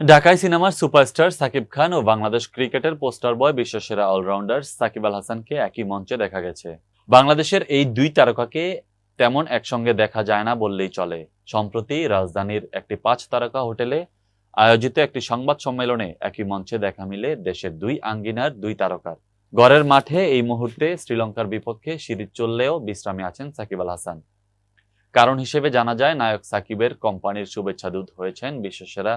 ঢাকায় সিনেমার সুপারস্টার সাকিব খান ও বাংলাদেশ ক্রিকেটের পোস্টার বয় বিশ্বসেরা অলরাউন্ডার সাকিব আল হাসানকে একই মঞ্চে দেখা গেছে। বাংলাদেশের এই দুই তারকাকে তেমন একসঙ্গে দেখা যায় না বললেই চলে। সম্প্রতি রাজধানীর একটি পাঁচ তারকা হোটেলে আয়োজিত একটি সংবাদ সম্মেলনে একই মঞ্চে দেখা মিলে দেশের দুই আঙ্গিনার দুই তারকার। গড়ের মাঠে এই মুহূর্তে শ্রীলঙ্কার বিপক্ষে সিরিজ চললেও বিশ্রামে আছেন সাকিব আল হাসান। কারণ হিসেবে জানা যায়, নায়ক সাকিবের কোম্পানির শুভেচ্ছা দূত হয়েছেন বিশ্বসেরা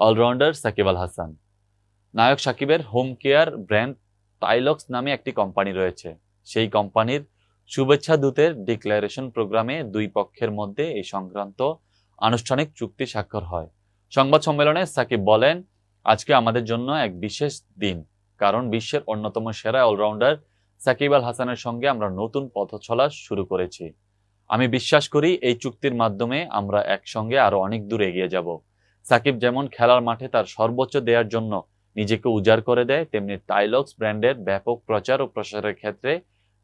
অলরাউন্ডার সাকিব আল হাসান। নায়ক সাকিবের হোম কেয়ার ব্র্যান্ড টাইলক্স নামে একটি কোম্পানি রয়েছে। সেই কোম্পানির শুভেচ্ছা দূতের ডিক্লারেশন প্রোগ্রামে দুই পক্ষের মধ্যে এই সংক্রান্ত আনুষ্ঠানিক চুক্তি স্বাক্ষর হয়। সংবাদ সম্মেলনে সাকিব বলেন, আজকে আমাদের জন্য এক বিশেষ দিন, কারণ বিশ্বের অন্যতম সেরা অলরাউন্ডার সাকিব আল হাসানের সঙ্গে আমরা নতুন পথ চলা শুরু করেছি। আমি বিশ্বাস করি এই চুক্তির মাধ্যমে আমরা একসঙ্গে আরও অনেক দূর এগিয়ে যাব। সাকিব যেমন খেলার মাঠে তার সর্বোচ্চ দেওয়ার জন্য নিজেকে উজাড় করে দেয়, তেমনি টাইলক্স ব্র্যান্ডের ব্যাপক প্রচার ও প্রসারের ক্ষেত্রে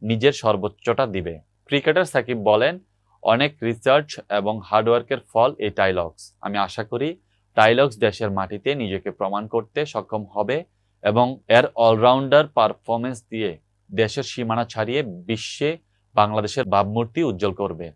নিজের সর্বোচ্চটা দিবে। ক্রিকেটার সাকিব বলেন, অনেক রিসার্চ এবং হার্ডওয়ার্কের ফল এই টাইলক্স। আমি আশা করি টাইলক্স দেশের মাটিতে নিজেকে প্রমাণ করতে সক্ষম হবে এবং এর অলরাউন্ডার পারফরমেন্স দিয়ে দেশের সীমানা ছাড়িয়ে বিশ্বে বাংলাদেশের ভাবমূর্তি উজ্জ্বল করবে।